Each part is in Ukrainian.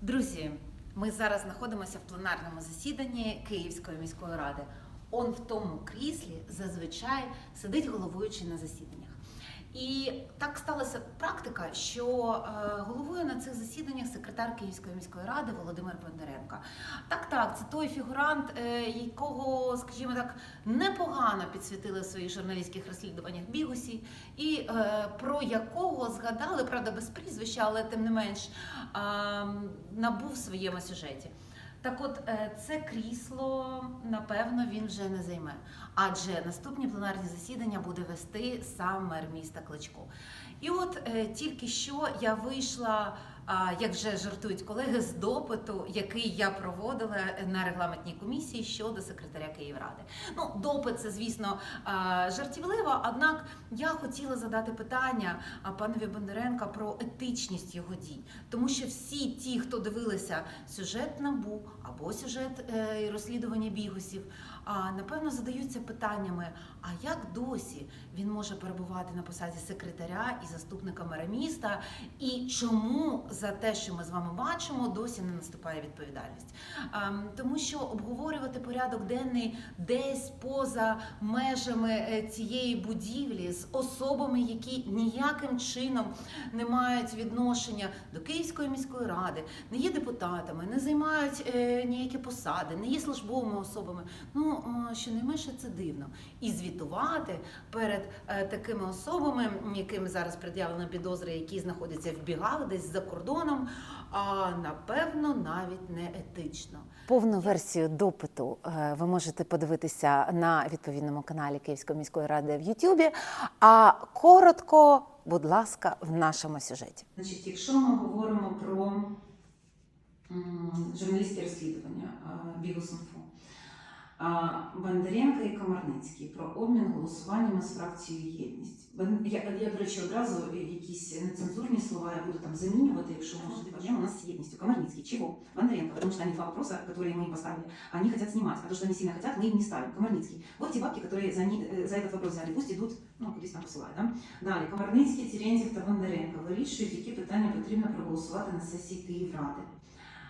Друзі, ми зараз знаходимося в пленарному засіданні Київської міської ради. Он в тому кріслі зазвичай сидить головуючий на засіданнях. І так сталася практика, що е, головує на цих засіданнях секретар Київської міської ради Володимир Бондаренко. Так, так, це той фігурант, е, якого, скажімо так, непогано підсвітили в своїх журналістських розслідуваннях бігусі, і е, про якого згадали, правда, без прізвища, але тим не менш набув в своєму сюжеті. Так от, е, це крісло, напевно, він вже не займе. Адже наступні пленарні засідання буде вести сам мер міста Кличко. І от е, тільки що я вийшла, як вже жартують колеги, з допиту, який я проводила на регламентній комісії щодо секретаря Київради. Ну, допит це, звісно, жартівливо, однак я хотіла задати питання панові Бондаренка про етичність його дій. Тому що всі ті, хто дивилися сюжет набу або сюжет е, розслідування бігусів, напевно задаються питаннями: а як досі він може перебувати на посаді секретаря і заступника мера міста? І чому за те, що ми з вами бачимо, досі не наступає відповідальність? Тому що обговорювати порядок денний десь поза межами е, цієї будівлі з особами, які ніяким чином не мають відношення до Київської міської ради, не є депутатами, не займають е, ніякі посади, не є службовими особами. Ну е, щонайменше це дивно. І звітувати перед е, такими особами, яким зараз пред'явлено підозри, які знаходяться в бігах десь за кордоном, а напевно навіть не етично. Повну версію допиту е, ви можете подивитися на відповідному каналі Київської міської ради в Ютубі. А коротко, будь ласка, в нашому сюжеті. Значить, якщо ми говоримо про м, журналістські розслідування а, Бондаренко і Комарницький про обмін голосуваннями з фракцією єдність. Бен- Я, я, до речі, одразу якісь нецензурні слова я буду там замінювати, якщо можете. Проблема у нас с едностью. Комарницкий. Чего? Бондаренко. Потому что они два вопроса, которые мы им поставили, они хотят снимать. А то, что они сильно хотят, мы им не ставим. Комарницкий. Вот те бабки, которые за, ни- э, за этот вопрос взяли, пусть идут, ну, кудись там посилають, да? Далі, Комарницький, Терентьєв та Бондаренко вирішують, які питання потрібно проголосувати на сесії Київради.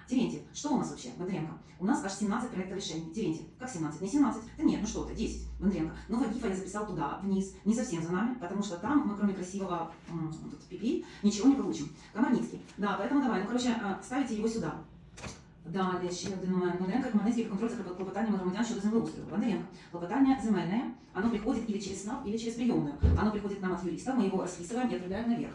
Терентьев, что у нас вообще, Бондаренко? У нас аж 17 проектов решений. Терентьев, как 17? Не 17? Да нет, ну что ты, 10. Бондаренко. Новая гифа я записал туда, вниз, не совсем за нами, потому что там мы кроме красивого м, тут, пипи ничего не получим. Комарницкий. Да, поэтому давай, ну короче, а, ставите его сюда. Далі ще один момент. Бондаренко, Хмельницький контроль за клопотаннями громадян щодо землеустрою. Бондаренко. Клопотание земельное, оно приходит или через СНАП, или через приемную. Оно приходит к нам от юриста, мы его расписываем и отправляем наверх.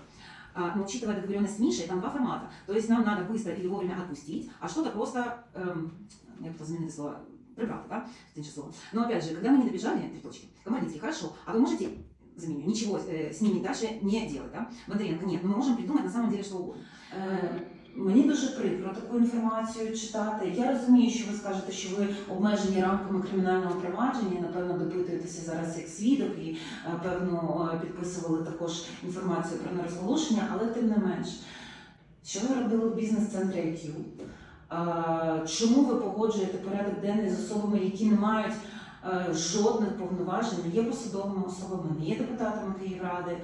А, но учитывая договоренность с Мишей, там два формата. То есть нам надо быстро или вовремя отпустить, а что-то просто, эм, я бы заменить слово, прибрать, да, это слово. Но опять же, когда мы не добежали, три точки, Комарницкий, хорошо, а вы можете заменю, ничего э, с ними дальше не делать, да? Бондаренко, нет, но мы можем придумать на самом деле что угодно. Е, Мені дуже прикро таку інформацію читати. Я розумію, що ви скажете, що ви обмежені рамками кримінального провадження, напевно, допитуєтеся зараз як свідок і е, певно е, підписували також інформацію про нерозголошення, але тим не менш, що ви робили в бізнес-центрі IQ? Е, Чому ви погоджуєте порядок денний з особами, які не мають жодних повноважень, не є посадовими особами, не є депутатами Київради?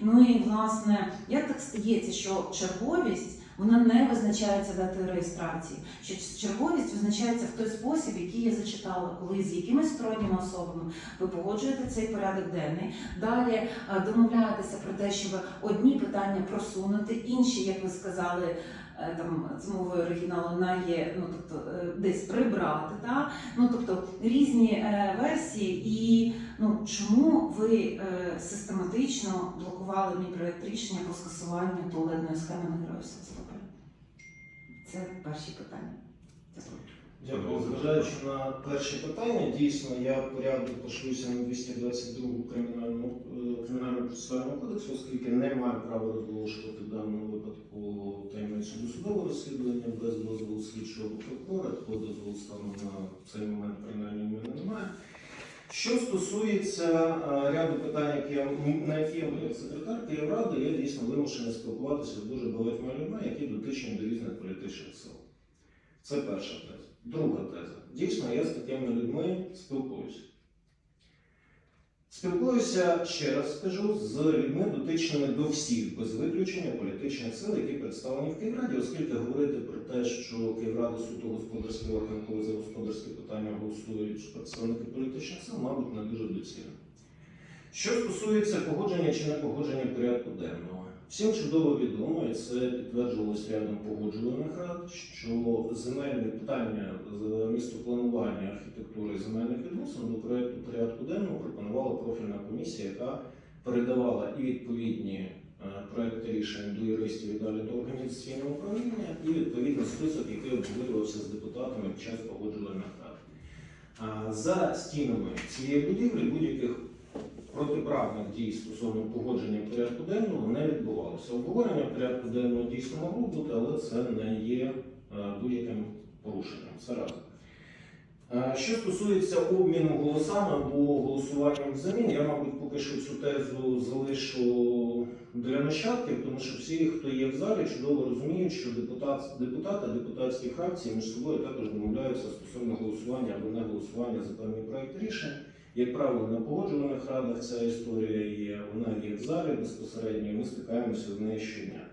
Ну і власне, як так стається, що черговість вона не визначається датою реєстрації. Що черговість визначається в той спосіб, який я зачитала, коли з якимись сторонніми особами ви погоджуєте цей порядок денний. Далі е, домовляєтеся про те, щоб одні питання просунути, інші, як ви сказали. е, Там з мовою оригіналу на є, ну тобто е, десь прибрати, та ну тобто різні е, версії, і ну чому ви е, систематично блокували мій проект рішення про скасування туалетної схеми на? Це перші питання. Дякую. Зважаючи на перше питання, дійсно я порядок пошлюся на 222 кримінальному е, кримінальному процесуальному кодексу, оскільки не маю права розголошувати в даному випадку таємницю досудового розслідування без дозволу слідчого прокурора, такого дозволу станом на цей момент принаймні в мене немає. Що стосується е, ряду питань, які на які я як секретар Київради, я дійсно вимушений спілкуватися з дуже багатьма людьми, які дотичні до різних політичних сил. Це перша теза. Друга теза. Дійсно, я з такими людьми спілкуюся. Спілкуюся ще раз скажу з людьми дотичними до всіх без виключення політичних сил, які представлені в Київраді, оскільки говорити про те, що Київрада суто господарський орган, коли за господарські питання голосують представники політичних сил, мабуть, не дуже доцільно. Що стосується погодження чи не погодження порядку денного, всім чудово відомо, і це підтверджувалось рядом погоджувальних рад, що земельні питання з містопланування, архітектури земельних відносин до проекту порядку денного пропонувала профільна комісія, яка передавала і відповідні е, проекти рішень до юристів і далі до організаційного управління, і відповідний список, який обговорювався з депутатами під час погоджувальних рад. За стінами цієї будівлі будь-яких протиправних дій стосовно погодження порядку денного не відбувалося. Обговорення порядку денного дійсно могло бути, але це не є е, будь-яким порушенням. Це раз. Е, Що стосується обміну голосами або голосуванням взамін, я, мабуть, поки що цю тезу залишу для нащадків, тому що всі, хто є в залі, чудово розуміють, що депутат, депутати, депутатські фракції між собою також домовляються стосовно голосування або не голосування за певні проекти рішень. Як правило, на погоджувальних радах ця історія є, вона є в залі безпосередньо, і ми стикаємося з нею щодня.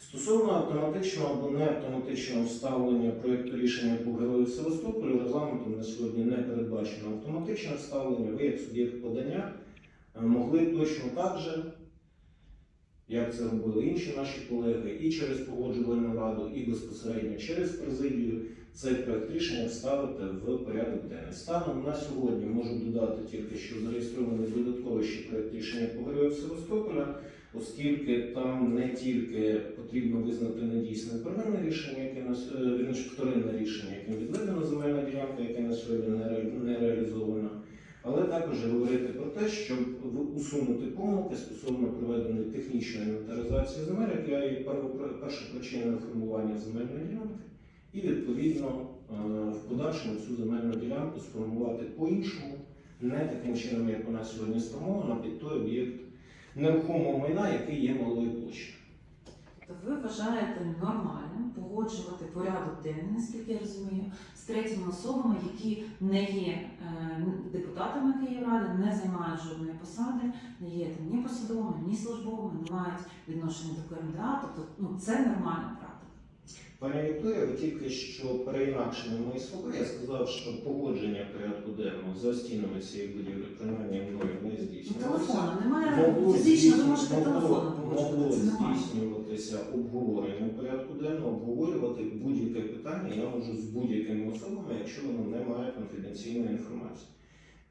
Стосовно автоматичного або не автоматичного вставлення проєкту рішення по герою Севастополю, регламентом на сьогодні не передбачено автоматичне вставлення. Ви, як суб'єкт подання, е, могли точно так же, як це робили інші наші колеги, і через погоджувальну раду, і безпосередньо через президію цей проект рішення вставити в порядок денний. Станом на сьогодні можу додати тільки, що зареєстрований додатковий ще проект рішення по герою Севастополя, оскільки там не тільки потрібно визнати недійсним первинне рішення, яке на с- е, вірніше, вторинне рішення, яким відведена земельна ділянка, яке на сьогодні не ре- реалізовано, але також говорити про те, щоб усунути помилки стосовно проведеної технічної інвентаризації земель, яка є першопричиною формування земельної ділянки, і відповідно е, в подальшому цю земельну ділянку сформувати по-іншому, не таким чином, як вона сьогодні сформована, під той об'єкт нерухомого майна, який є малою площею. То ви вважаєте нормальним погоджувати порядок денний, наскільки я розумію, з третіми особами, які не є е, депутатами Київради, не займають жодної посади, не є там ні посадовими, ні службовими, не мають відношення до КМДА. Тобто, ну це нормально. Пані Вікторія, ви тільки що переінакшили мої слова. Я сказав, що погодження порядку денного за стінами цієї будівлі, принаймні мною не здійснювалося. Могло здійснюватися обговорення порядку денного, обговорювати будь-яке питання. Я можу з будь-якими особами, якщо воно не має конфіденційної інформації.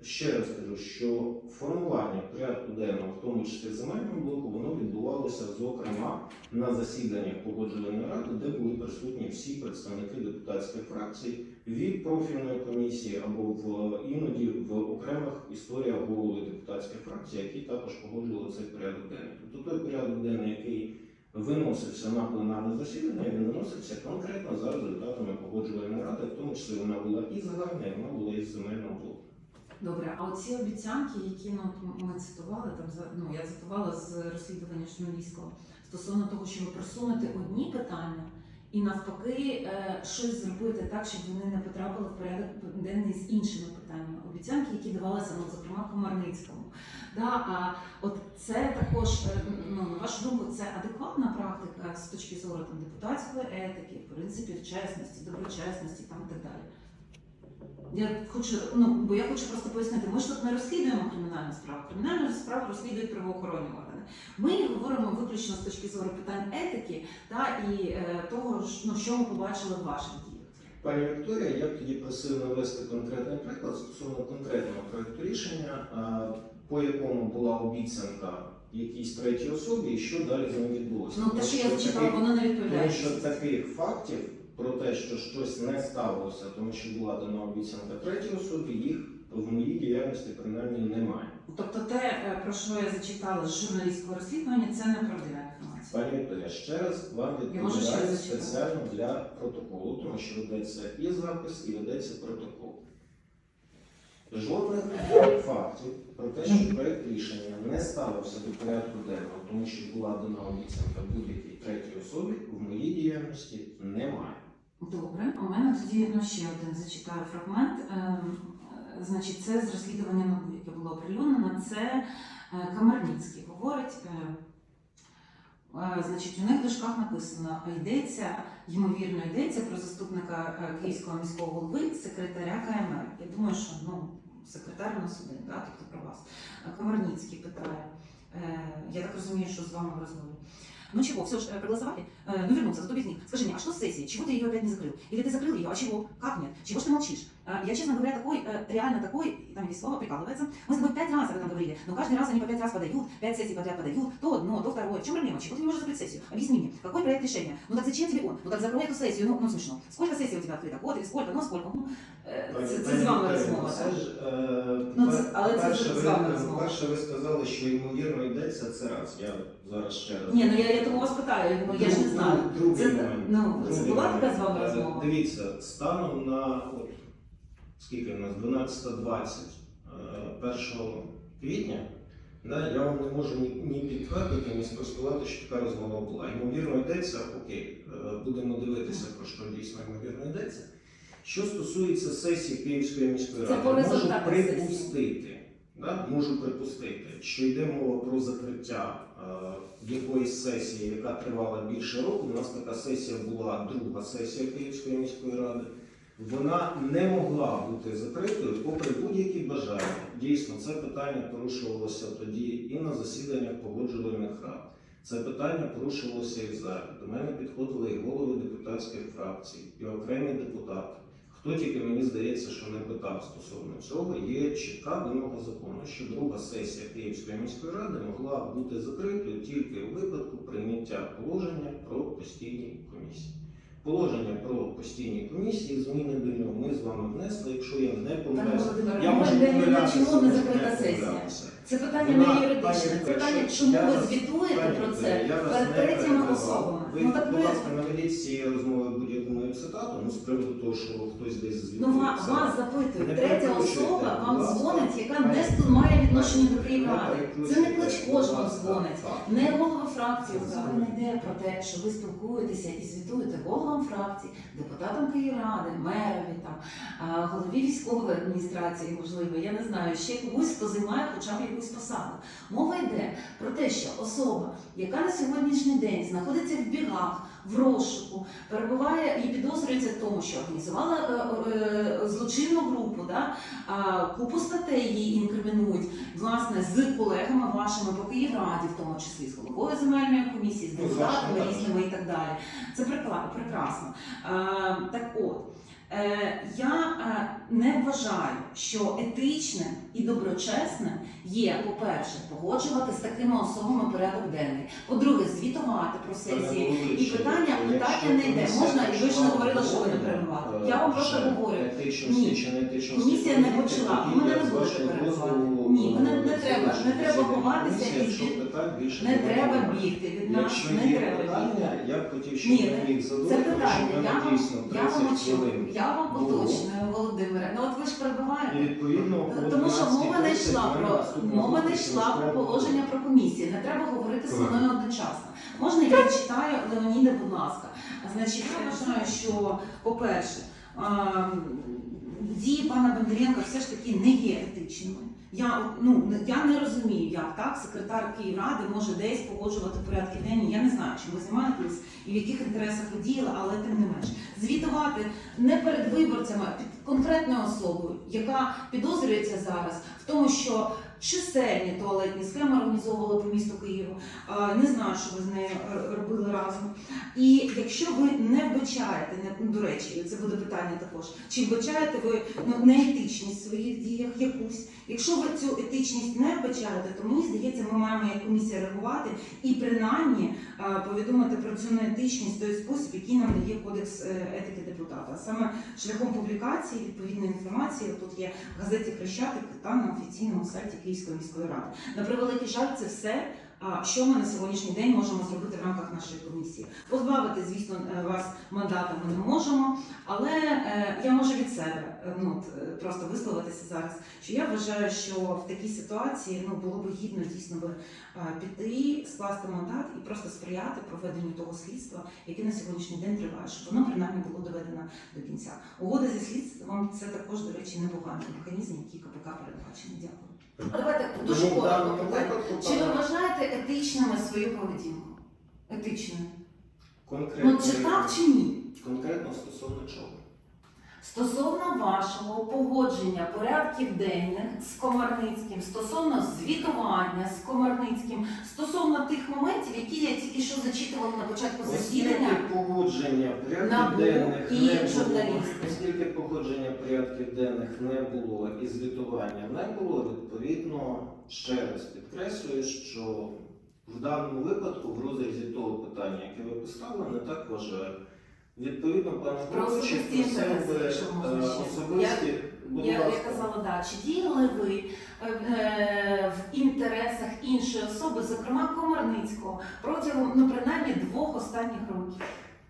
Ще раз кажу, що формування порядку денного, в тому числі в земельному блоку, воно відбувалося зокрема на засіданнях погоджувальної ради, де були присутні всі представники депутатських фракцій від профільної комісії або в іноді в окремих історіях голови депутатських фракцій, які також погоджували цей порядок денний. Тобто той порядок денний, який виносився на пленарне засідання, він виносився конкретно за результатами погоджувальної ради, в тому числі вона була і загальна, і вона була із земельного блоку. Добре, а оці обіцянки, які ну, ми цитували, там ну я цитувала з розслідування журналістського стосовно того, що ви просунете одні питання і навпаки е, щось зробити так, щоб вони не потрапили в порядок денний з іншими питаннями. Обіцянки, які давалися, ну зокрема Комарницькому. Да, а от це також, е, ну на вашу думку, це адекватна практика з точки зору там депутатської етики, принципів чесності, доброчесності там і так далі. Я хочу, ну бо я хочу просто пояснити, ми ж тут не розслідуємо кримінальну справу. Кримінальну справу розслідують правоохоронні органи. Ми говоримо виключно з точки зору питань етики та і е, того, ж, ну, що ми побачили в ваших діях. Пані Вікторія, я б тоді просив навести конкретний приклад стосовно конкретного проекту рішення, по якому була обіцянка якійсь третій особі, і що далі з ним відбулося. Ну те, що я зачитала, воно не відповідає. Тому що таких фактів про те, що щось не ставилося, тому що була дана обіцянка третій особі, їх в моїй діяльності принаймні немає. Тобто те, е, про що я зачитала з журналістського розслідування, це неправдива інформація. Пані Вікторія, ще раз вам відповідаю спеціально для протоколу, тому що ведеться і запис, і ведеться протокол. Жодних фактів про те, що проєкт рішення не ставився до порядку денного, тому що була дана обіцянка будь-якій третій особі, в моїй діяльності немає. Добре, у мене тоді ну, ще один зачитаю фрагмент. Ем, Значить, це з розслідування НАБУ, яке було оприлюднено. Це е, Камарницький говорить. е, е, Значить, у них в дужках написано, йдеться, ймовірно, йдеться про заступника е, Київського міського голови, секретаря КМР. Я думаю, що ну, секретар у нас один, да, тобто про вас. Е, Комарницький питає. Е, Я так розумію, що з вами в розмові. Ну чего, все же э, проголосовали? Э, ну вернулся, зато без них. Скажи мне, а что с сессией? Чего ты ее опять не закрыл? Или ты закрыл ее, а чего? Как нет? Чего ж ты молчишь? А, Я, честно говоря, такой, э, реально такой, там есть слово, прикалывается. Мы с тобой пять раз об этом говорили, но каждый раз они по пять раз подают, пять сессий подряд подают, то одно, то второе. В чем проблема? Чего ты не можешь закрыть сессию? Объясни мне, какой проект решения? Ну так зачем тебе он? Ну так закрой эту сессию, ну, ну смешно. Сколько сессий у тебя открыто? Год или сколько? Ну сколько? Ну, э, так? ж, е, Ну, але це ви, з вами розмова. перше ви сказали, що ймовірно йдеться, це раз. Я зараз ще раз. Ні, ну я, я тому вас питаю, ну, я ж не знаю. Другий Це, момент. ну, це Другий була момент. така з вами Е, розмова? Дивіться, станом на от, скільки в нас 12.20 е, 1 квітня. Да, я вам не можу ні, ні підтвердити, ні спростувати, що така розмова була. Ймовірно, йдеться, окей, е, будемо дивитися, про що дійсно ймовірно йдеться. Що стосується сесії Київської міської ради, можу припустити, да, можу припустити, що йде мова про закриття е, якоїсь сесії, яка тривала більше року. У нас така сесія була друга сесія Київської міської ради. Вона не могла бути закритою попри будь-які бажання. Дійсно, це питання порушувалося тоді і на засіданнях погоджувальних рад. Це питання порушувалося і зараз. До мене підходили і голови депутатських фракцій, і окремі депутати. Хто тільки мені здається, що не питав стосовно цього, є чітка вимога закону, що друга сесія Київської міської ради могла бути закритою тільки у випадку прийняття положення про постійні комісії. Положення про постійні комісії, зміни до нього ми з вами внесли. Якщо я не помиляюся, я можу помилятися, чому не закрита сесія? помилятися. Це питання Вона- не юридичне, це питання, чому ви звітуєте про це перед третіми особами. Ви, Ну так будь ласка, наведіть цієї розмови цитату, ну з приводу того, що хтось десь звітує. ну ва- вас запитують. Третя особа вам дзвонить, яка сту- має відношення до Київради. Це не кличко ж вам дзвонить. Не голова фракції. Взагалі не йде про те, що ви спілкуєтеся і звітуєте головам фракції, депутатам Київради, мерові, там, голові військової адміністрації, можливо, я не знаю, ще комусь, хто займає хоча б якусь посаду. Мова йде про те, що особа, яка на сьогоднішній день знаходиться в бігах, в розшуку, перебуває і підозрюється в тому, що організувала е, е, злочинну групу, да? купу статей її інкримінують, власне, з колегами вашими по Київраді, в тому числі з головою земельної комісії, з Ну, депутатами різними і так далі. Це прекрасно. Так от. Е, Я е, не вважаю, що етичним і доброчесним є, по-перше, погоджувати з такими особами порядок денний. По-друге, звітувати про сесії. І питання, питання не йде. Можна, і ви ж не говорили, що ви не перебували. Я вам просто говорю. Ні. Комісія не почала. у мене не буде перебувати. Ні, мене не треба. Не треба ховатися і звід- Не треба бігти від нас, Якщо не є треба бігти. питання, я б хотів, щоб Ні, ви їх Це задали, тому що питання. в мене Я вам, дійсно я вам 30 очу, хвилин. я вам було. уточнюю, Володимире. Ну от ви ж І перебуваєте. відповідно, о Тому що мова не 12:30 йшла в про мова не йшла про положення про комісії. Не треба говорити зі мною одночасно. Можна я читаю Леоніда, будь ласка. Значить, я вважаю, що по-перше, ем, дії пана Бондаренка все ж таки не є етичними. Я ну я не розумію, як так секретар Київради може десь погоджувати порядки денні. Я не знаю, чим ви займаєтесь і в яких інтересах ви діяли, але тим не менш звітувати не перед виборцями, а під конкретною особою, яка підозрюється зараз в тому, що чисельні туалетні схеми організовували по місту Києву. Не знаю, що ви з нею е, робили разом. І якщо ви не вбачаєте, не, ну, до речі, це буде питання також, чи вбачаєте ви ну, неетичність в своїх діях якусь. Якщо ви цю етичність не вбачаєте, то мені здається, ми маємо як комісія реагувати і принаймні повідомити про цю неетичність той спосіб, який нам дає кодекс е, етики депутата. Саме шляхом публікації відповідної інформації тут є в газеті Хрещатик та на офіційному сайті Київської міської ради. На превеликий жаль, це все. Що ми на сьогоднішній день можемо зробити в рамках нашої комісії? Позбавити, звісно, е, вас мандата ми не можемо, але е, я можу від себе е, ну, просто висловитися зараз. Що я вважаю, що в такій ситуації ну було б гідно дійсно би піти, скласти мандат і просто сприяти проведенню того слідства, яке на сьогоднішній день триває, щоб воно принаймні було доведено до кінця. Угода зі слідством це також, до речі, непоганий механізм, який КПК передбачений. Дякую. Давайте дуже Тому в коротко даному питання. випадку, Чи ви вважаєте етичними свою поведінку? Етичною? Конкретно, Ну чи так чи ні? конкретно стосовно чого? Стосовно вашого погодження порядків денних з Комарницьким, стосовно звітування з Комарницьким, стосовно тих моментів, які я тільки що зачитувала на початку засідання. Оскільки погодження порядків НАБУ денних і не було, журналісти. оскільки погодження порядків денних не було і звітування не було, відповідно, ще раз підкреслюю, що в даному випадку, в розрізі того питання, яке ви поставили, не так вважаю. Відповідно, пане Про себе особисті. Я, я казала, да, чи діяли ви е, в інтересах іншої особи, зокрема Комарницького, протягом ну принаймні двох останніх років?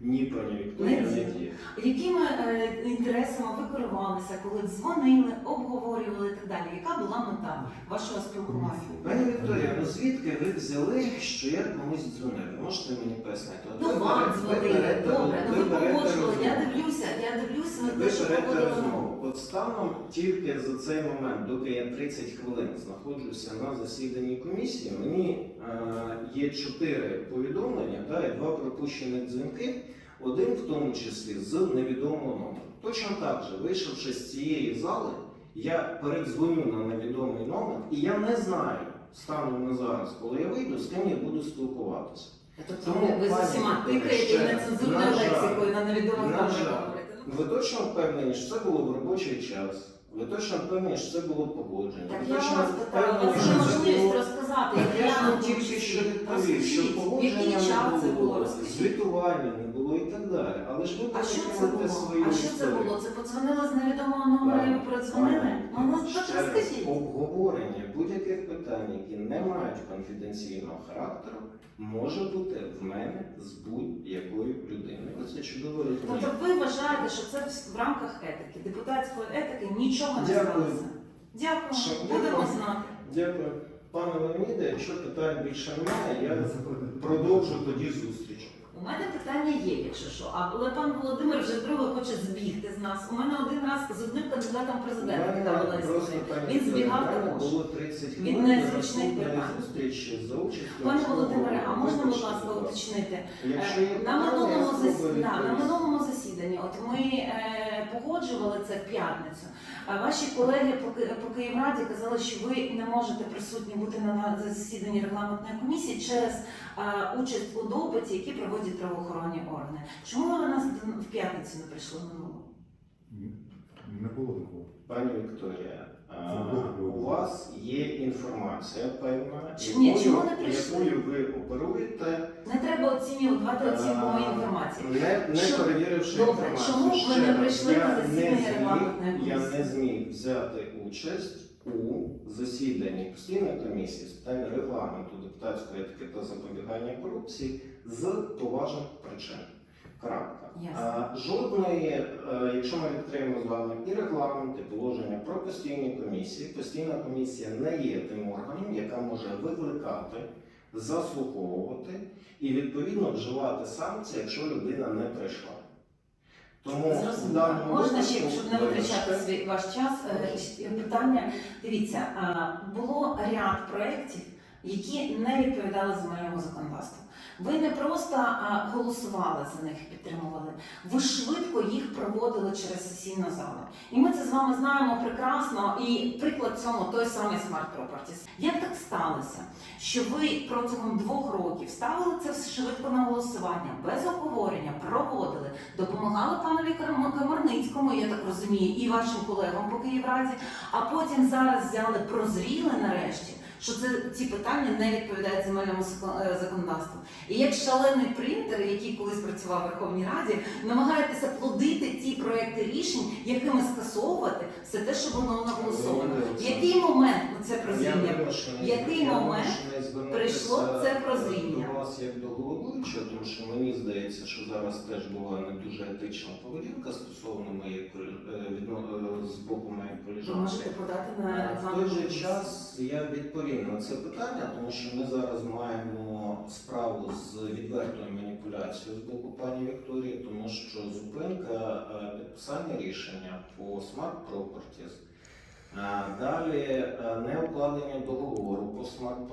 Ні, пані Вікторія, Не не діє. Якими е, інтересами ви керувалися, коли дзвонили, обговорювали і так далі? Яка була мета вашого спілкування? Пані Вікторія, ну звідки ви взяли, що я комусь дзвонив? Можете мені пояснити? От Ну ви вам берете- ви дзвонили, берете- добре, ну ви берете погоджували, я розмову. дивлюся, я дивлюся на Ви те, що берете проводили. розмову. От станом тільки за цей момент, доки я 30 хвилин знаходжуся на засіданні комісії, мені е, є чотири повідомлення да, і два пропущених дзвінки, один в тому числі з невідомого номеру. Точно так же, вийшовши з цієї зали, я передзвоню на невідомий номер, і я не знаю станом на зараз, коли я вийду, з ким я буду спілкуватися. Тобто Тому, ви, з усіма тикаєте нецензурною лексикою на невідомих номерах Ви точно впевнені, що це було в робочий час? Ви точно впевнені, що це було погодження? Так Ви я точно вас питаю, у впевнені, вас що це можливість було- розказати, Так я ж вам тільки що відповів, що погодження не було, звітування не було і так далі. Але ж ви А що це було? свою А що це історію. було? Це подзвонили з невідомого номера і ви передзвонили? Ну, ну так Ще раз, розкажіть. обговорення будь-яких питань, які не мають конфіденційного характеру, може бути в мене з будь-якою людиною. Ви це чудово розумієте. Тобто ви вважаєте, що це в рамках етики, депутатської етики нічого не Дякую. сталося? Дякую, Що, будемо знати. Дякую. Пане Леоніде, якщо питань більше немає, я продовжу тоді зустріч. У мене питання є, якщо що. Але пан Володимир вже друге хоче збігти з нас. У мене один раз з одним кандидатом президента була історія. Він збігав також. було 30 хвилин наступної питань. зустрічі за участю. Пане Володимире, а можна, будь ласка, уточнити? Е, На минулому, спробую засі... да, на минулому засіданні, от ми е, погоджували це в п'ятницю. Ваші колеги по, Ки- по Київраді казали, що ви не можете присутні бути на засіданні регламентної комісії через участь у допиті, які проводять правоохоронні органи. Чому ви нас в п'ятницю не прийшли минулого? Не було такого. Пані Вікторія, а, у вас є інформація певна, Чи- ні, якою, чому не прийшли? якою ви оперуєте, Не треба оцінювати оцінку моїй інформації. не, не Що- перевіривши Добре, інформацію. чому ви Ще не раз, прийшли я на не засідання зміг- регламентної Я комісії? не зміг взяти участь у засіданні постійної комісії з питань регламенту депутатської етики та запобігання корупції з поважних причин. Крапка. Ясно. Жодної, е, якщо ми відкриємо з вами і регламент, і положення про постійні комісії, постійна комісія не є тим органом, яка може викликати, заслуховувати і відповідно вживати санкції, якщо людина не прийшла. Тому Зрозуміло. Можна ще, щоб не витрачати свій ваш час, е, питання. Дивіться, було ряд проєктів, які не відповідали за моєму законодавству. Ви не просто голосували за них, підтримували, ви швидко їх проводили через сесійну залу. І ми це з вами знаємо прекрасно. І приклад цьому той самий Smart Properties. Як так сталося, що ви протягом двох років ставили це все швидко на голосування, без обговорення, проводили, допомагали панові Кам- Камарницькому, я так розумію, і вашим колегам по Київраді, а потім зараз взяли, прозріли нарешті, що це ці питання не відповідають земельному е, законодавству. І як шалений принтер, який колись працював в Верховній Раді, намагаєтеся плодити ті проекти рішень, якими скасовувати все те, що воно наголосовано. В який момент на це прозріння? Який момент прийшло це прозріння? Головуючого, тому що мені здається, що зараз теж була не дуже етична поведінка стосовно моєї е, е, з боку моєї коліжанки. можете подати на В той же час я відповім на це питання, тому що ми зараз маємо справу з відвертою маніпуляцією з боку пані Вікторії, тому що зупинка е, підписання рішення по е, Далі е, неукладення договору по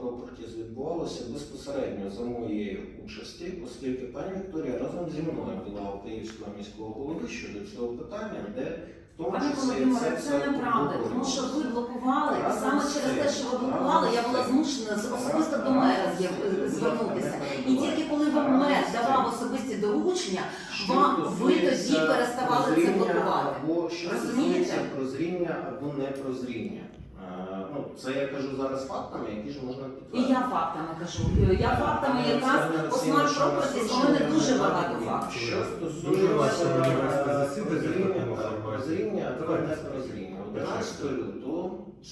Properties відбувалося безпосередньо за моєю участі, оскільки пані Вікторія разом зі мною була у Київського міського голови щодо цього питання, де в тому Пане числі Володимире, все це неправда, тому що ви блокували, і Разом саме з через те, що ви блокували, я була разом змушена з- особисто до мера з'яв- звернутися. І тільки коли вам мер давав особисті доручення, Що вам ви стосується тоді переставали це прозріння блокувати. Або що Розумієте? стосується прозріння або непрозріння. Е, Ну, це я кажу зараз фактами, які ж можна І підтвердити. я фактами кажу. Я фактами якраз по смарт пропорції у мене дуже багато фактів. Що Дуже стосується важко мені вести засідання в прозріння, такому так, форматі. прозріння або Давайте. непрозріння. 11 лютого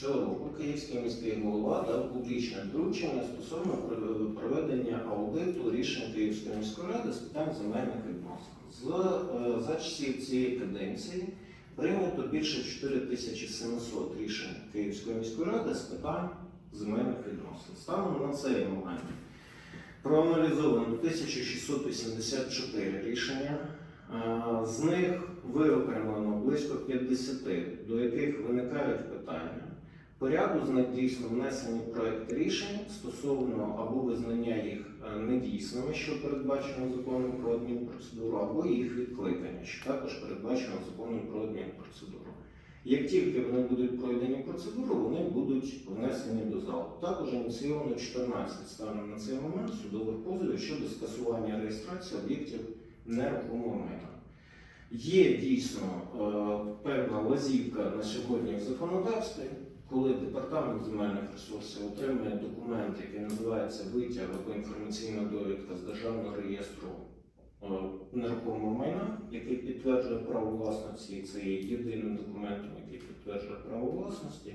року Київський міський голова дав публічне доручення стосовно проведення аудиту рішень Київської міської ради з питань земельних відносин. З е, за часів цієї каденції прийнято більше 4700 рішень Київської міської ради з питань земельних відносин. Станом на цей момент проаналізовано 1684 рішення. Е, З них виокремлено близько 50, до яких виникають питання. По ряду з них дійсно внесені проекти рішень стосовно або визнання їх е, недійсними, що передбачено законом про адмінпроцедуру, або їх відкликання, що також передбачено законом про адмінпроцедуру. Як тільки вони будуть пройдені процедуру, вони будуть внесені до залу. Також ініційовано 14 станом на цей момент судових позовів щодо скасування реєстрації об'єктів нерухомого майна. Є дійсно е, певна лазівка на сьогодні в законодавстві, коли департамент земельних ресурсів отримує документ, який називається витяг або інформаційна довідка з державного реєстру е, нерухомого майна, який підтверджує право власності, це є єдиним документом, який підтверджує право власності.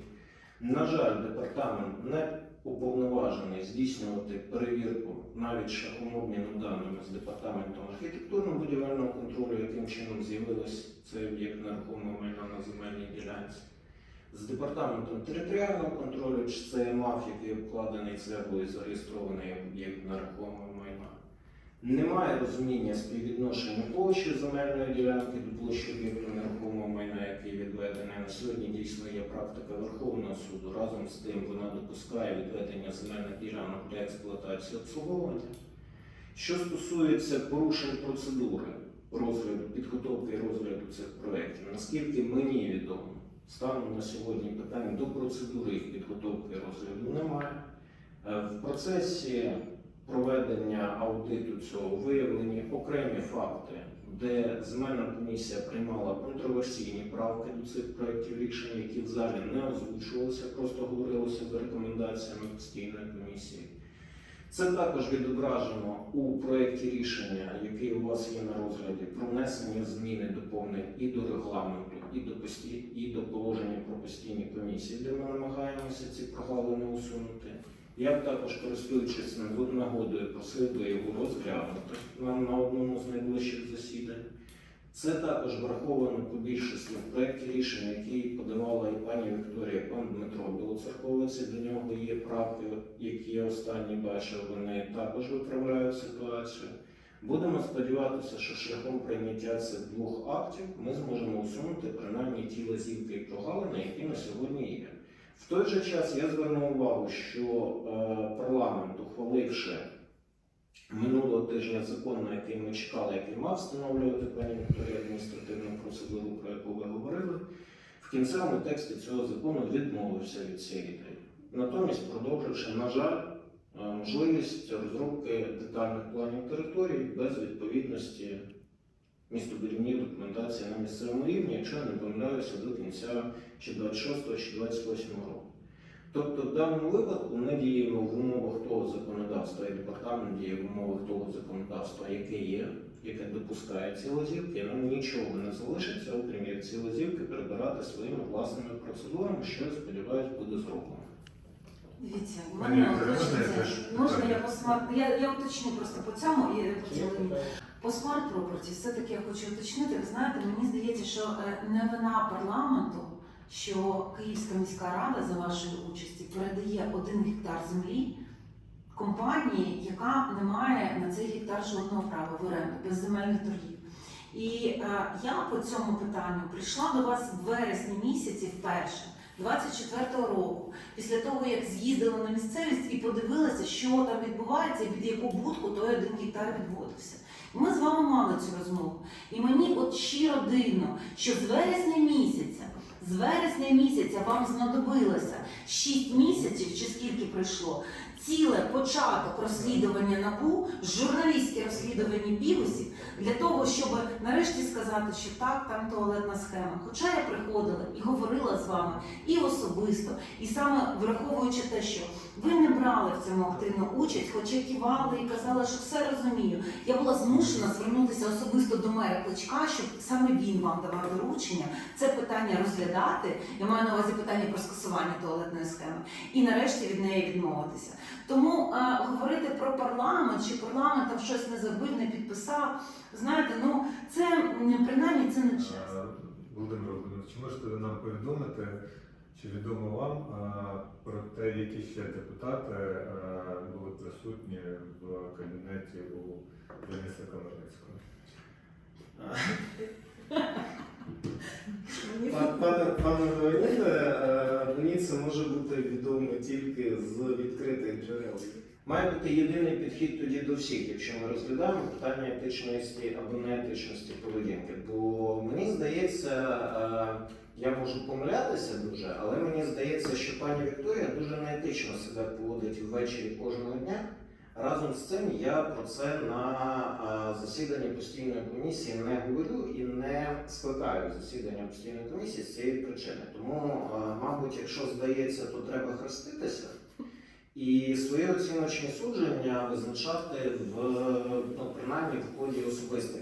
На жаль, департамент не уповноважений здійснювати перевірку навіть шляхом обміну даними з департаментом архітектурно-будівельного контролю, яким чином з'явився цей об'єкт нерухомого майна на земельній ділянці. З департаментом територіального контролю, чи це МАФ, який обкладений це або і зареєстрований як нерухомого майна. Немає розуміння співвідношення площі земельної ділянки до площі об'єкту нерухомого майна, який відведений. На сьогодні дійсно є практика Верховного суду. Разом з тим вона допускає відведення земельних ділянок для експлуатації обслуговування. Що стосується порушень процедури розгляду, підготовки і розгляду цих проєктів, наскільки мені відомо, станом на сьогодні питань до процедури їх підготовки розгляду немає. Е, В процесі проведення аудиту цього виявлені окремі факти, де земельна комісія приймала контроверсійні правки до цих проєктів рішень, які в залі не озвучувалися, просто говорилося за рекомендаціями постійної комісії. Це також відображено у проєкті рішення, який у вас є на розгляді, внесення змін і доповнень і до регламенту, і до пості... і до положення про постійні комісії, де ми намагаємося ці прогалини усунути. Я б також, користуючись нагодою, просив би його розглянути нам на одному з найближчих засідань. Це також враховано по більшості в проєкті рішення, які подавала і пані Вікторія, і пан Дмитро Білоцерковець. і До нього є правки, які я останні бачив, вони також виправляють ситуацію. Будемо сподіватися, що шляхом прийняття цих двох актів ми зможемо усунути принаймні ті лазівки і прогалини, які на сьогодні є. В той же час я звернув увагу, що е, парламент, ухваливши минулого тижня закон, на який ми чекали, який мав встановлювати пані Вікторія адміністративну процедуру, про яку ви говорили, в кінцевому тексті цього закону відмовився від цієї ідеї. Натомість, продовживши, на жаль, можливість розробки детальних планів території без відповідності містобудівній документації на місцевому рівні, якщо я не помиляюся, до кінця чи 26 чи 28 року. Тобто в даному випадку ми діємо в умовах того законодавства, і департамент діє в умовах того законодавства, яке є, яке допускає ці лазівки, нам нічого не залишиться, окрім як ці лазівки перебирати своїми власними процедурами, що сподіваюся буде зроблено. Дивіться, в мене Вікторія, можна я теж Можна я питання? по смарт... Я, я уточню просто по цьому і по цілому. По смарт пропорті все-таки я хочу уточнити. Ви знаєте, мені здається, що е, не вина парламенту, що Київська міська рада за вашої участі передає один гектар землі компанії, яка не має на цей гектар жодного права в оренду, без земельних торгів. І е, я по цьому питанню прийшла до вас в вересні місяці вперше. 24-го року, після того як з'їздила на місцевість і подивилася, що там відбувається, і під яку будку той один гектар відводився. Ми з вами мали цю розмову. І мені от щиро дивно, що з вересня місяця, з вересня місяця вам знадобилося 6 місяців, чи скільки пройшло, ціле початок розслідування НАБУ, журналістське розслідування білосів для того, щоб нарешті сказати, що так, там туалетна схема. Хоча я приходила і говорила з вами і особисто, і саме враховуючи те, що ви не брали в цьому активну участь, хоча кивали і казали, що все розумію. Я була змушена звернутися особисто до мера Кличка, щоб саме він вам давав доручення це питання розглядати. Я маю на увазі питання про скасування туалетної схеми, і нарешті від неї відмовитися. Тому е, говорити про парламент, чи парламент там щось не забив, не підписав. Знаєте, ну це принаймні це не чесно. Е, Володимир чи можете нам повідомити, чи відомо вам про те, які ще депутати е, були присутні в кабінеті у Дениса Комарницького? Пане Леоніде, е, мені це може бути відомо тільки з відкритих джерел. Має бути єдиний підхід тоді до всіх, якщо ми розглядаємо питання етичності або неетичності поведінки. Бо мені здається, е, я можу помилятися дуже, але мені здається, що пані Вікторія дуже неетично себе поводить ввечері кожного дня. Разом з цим я про це на засіданні постійної комісії не говорю і не скликаю засідання постійної комісії з цієї причини. Тому, мабуть, якщо здається, то треба хреститися і свої оціночні судження визначати в ну, принаймні в ході особистих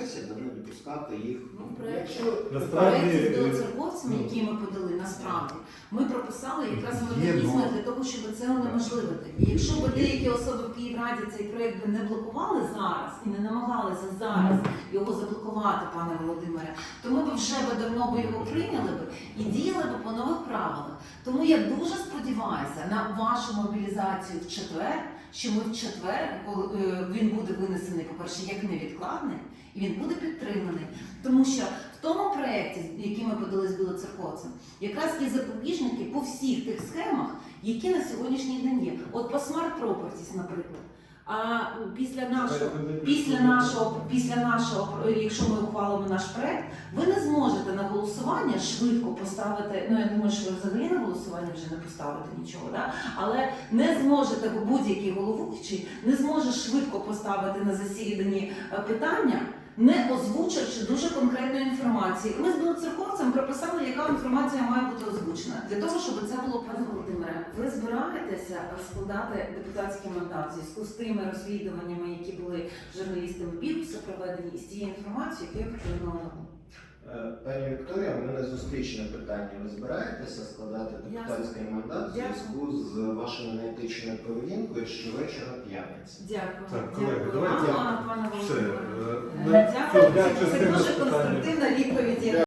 бесід, а допускати їх. Ну, проект- якщо Насправді, з е, білоцерковцями, ну, які ми подали, насправді ми прописали якраз механізми ну. для того, щоб це унеможливити. І якщо б деякі особи в Київраді цей проект би не блокували зараз і не намагалися зараз його заблокувати, пане Володимире, то ми б вже би давно би його прийняли би і діяли б по нових правилах. Тому я дуже сподіваюся на вашу мобілізацію в четвер, що ми в четвер, коли е, він буде винесений, по-перше, як невідкладний, і він буде підтриманий. Тому що в тому проєкті, який ми подали з білоцерковцем, якраз є запобіжники по всіх тих схемах, які на сьогоднішній день є. От по Smart Properties, наприклад. А після нашого Після нашого, після нашого, якщо ми ухвалимо наш проект, ви не зможете на голосування швидко поставити. Ну я думаю, що ви взагалі на голосування вже не поставите нічого, да? але не зможете будь-який головуючий не зможе швидко поставити на засіданні е, питання, не озвучивши дуже конкретної інформації. Ми з білоцерковцем прописали, яка інформація має бути озвучена для того, щоб це було пане Володимире. Ви збираєтеся складати депутатські мандат з тими розслідуваннями, які були журналістами Бігуса проведені, і з тією інформацією, яку я. Е, Пані Вікторія, у мене зустрічне питання. Ви збираєтеся складати депутатський мандат в зв'язку з вашою неетичною поведінкою щовечора п'ятниці? Дякую. Так, колеги, Дякую давайте вам, пане Все, Володимире. е, Е, на Дякую. Це дуже питання. конструктивна відповідь.